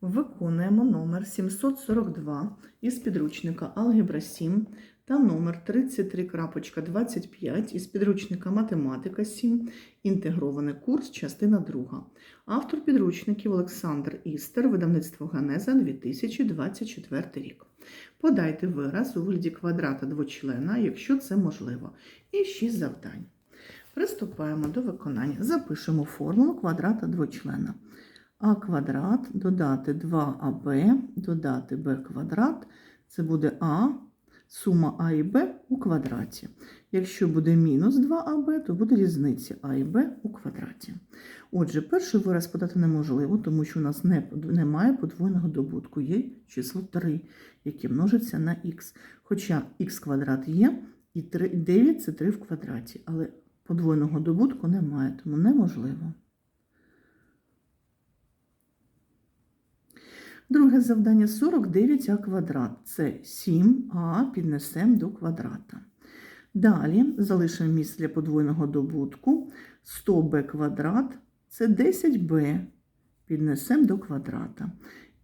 Виконуємо номер 742 із підручника Алгебра 7 та номер 33.25 із підручника Математика 7, інтегрований курс, частина 2. Автор підручників Олександр Істер, видавництво Ганеза 2024 рік. Подайте вираз у вигляді квадрата двочлена, якщо це можливо, і 6 завдань. Приступаємо до виконання. Запишемо формулу квадрата двочлена а квадрат додати 2аб, додати b квадрат, це буде а, сума а і b у квадраті. Якщо буде мінус 2аб, то буде різниця а і b у квадраті. Отже, перший вираз подати неможливо, тому що у нас не, немає подвойного добутку, є число 3, яке множиться на х. Хоча х квадрат є, і 3, 9 це 3 в квадраті, але подвойного добутку немає, тому неможливо. Друге завдання 49а квадрат. Це 7а піднесемо до квадрата. Далі залишимо місце для подвойного добутку. 100b квадрат це 10b піднесемо до квадрата.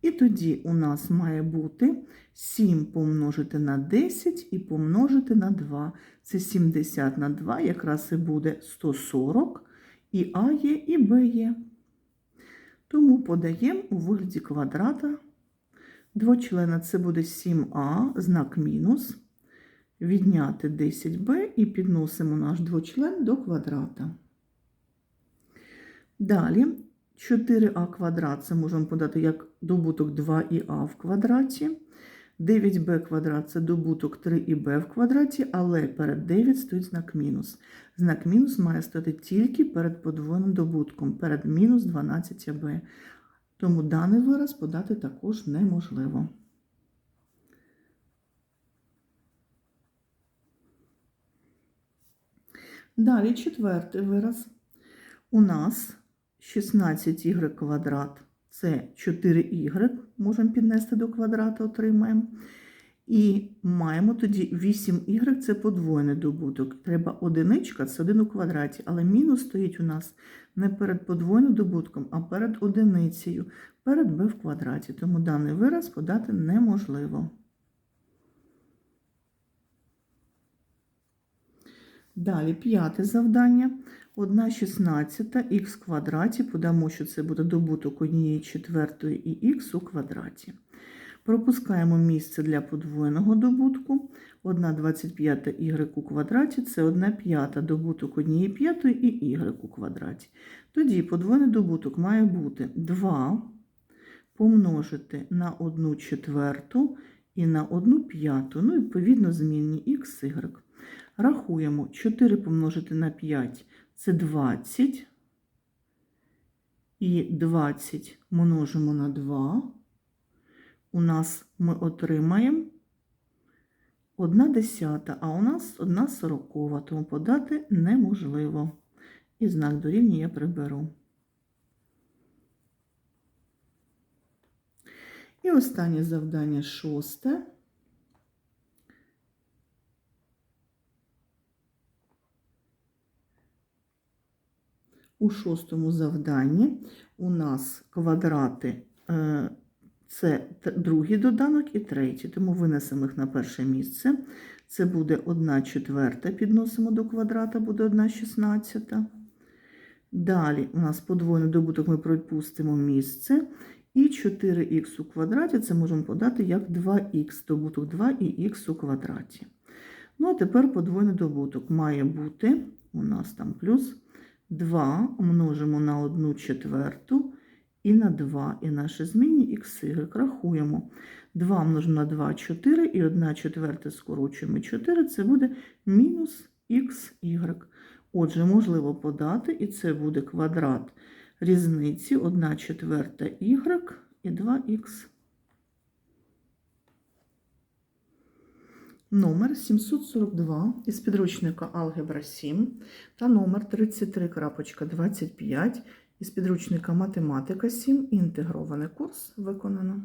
І тоді у нас має бути 7 помножити на 10 і помножити на 2. Це 70 на 2, якраз і буде 140, і А є, і Б є. Тому подаємо у вигляді квадрата двочлена. Це буде 7а, знак мінус, відняти 10b і підносимо наш двочлен до квадрата. Далі 4а квадрат це можемо подати як добуток 2а в квадраті. 9b квадрат це добуток 3і в квадраті, але перед 9 стоїть знак мінус. Знак мінус має стояти тільки перед подвоєним добутком, перед мінус 12аб. Тому даний вираз подати також неможливо. Далі четвертий вираз. У нас 16y квадрат це 4y, можемо піднести до квадрата, отримаємо. І маємо тоді 8y це подвоєний добуток. Треба одиничка, це 1 у квадраті, але мінус стоїть у нас не перед подвоєним добутком, а перед одиницею, перед b в квадраті. Тому даний вираз подати неможливо. Далі п'яте завдання. 1 шістнадцята х квадраті, подамо, що це буде добуток 1 четвертої і х у квадраті. Пропускаємо місце для подвоєного добутку. 1 25 y у квадраті це 1 п'ята добуток 1 п'ятої і у квадраті. Тоді подвоєний добуток має бути 2 помножити на 1 четверту і на 1 п'яту, ну, відповідно, змінні x, y. Рахуємо 4 помножити на 5 це 20. І 20 множимо на 2. У нас ми отримаємо 1 десята, а у нас 1 сорокова, тому подати неможливо. І знак дорівнює я приберу. І останнє завдання шосте. У шостому завданні у нас квадрати е, це другий доданок і третій, тому винесемо їх на перше місце. Це буде 1 четверта, підносимо до квадрата, буде 1 шістнадцята. Далі у нас подвоєний добуток ми пропустимо місце. І 4х у квадраті це можемо подати як 2х, добуток 2 і х у квадраті. Ну, а тепер подвоєний добуток має бути, у нас там плюс 2 множимо на 1 четверту і на 2, і наші змінні y. Рахуємо. 2 множимо на 2 – 4, і 1 четверта скорочуємо 4, це буде мінус х. Отже, можливо подати, і це буде квадрат різниці 1 четверта y і 2х. Номер 742 із підручника Алгебра 7 та номер 33.25 із підручника Математика 7. Інтегрований курс виконано.